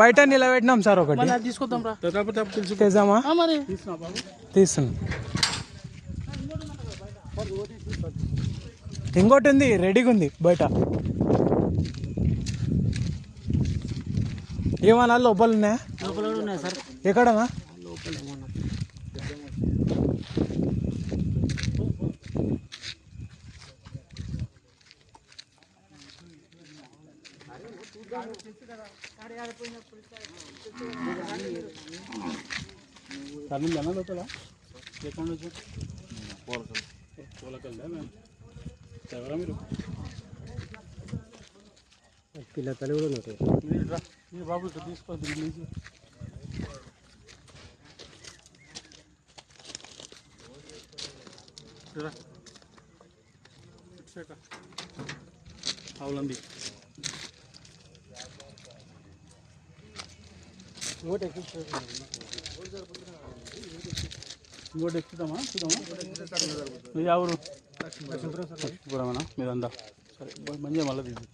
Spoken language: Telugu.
బయట నిలబెట్టినాం సార్ ఒకటి. తీసుకొద్దాం రా. తెద్దామా తీస్తున్నాం. ఇంకోటి ఉంది రెడీగా ఉంది బయట. ఏమన్నా లోపల ఉన్నాయా? లోపల కూడా ఉన్నాయి సార్? ఎక్కడనా లోపల అన్న లోపల? ఎక్కడ పూలకెళ్ళా మేము ఎవరా మీరు? పిల్ల తల్లి కూడా ఉన్నాయి మీరు రా మీరు బాబు తీసుకో సైడ్ రా. అవులంది ఇంకోటి ఎక్కుతామా చూద్దామా మీరు ఎవరు లక్ష్మీపురమేనా మీరందా? సరే మంచిగా మళ్ళీ తీసి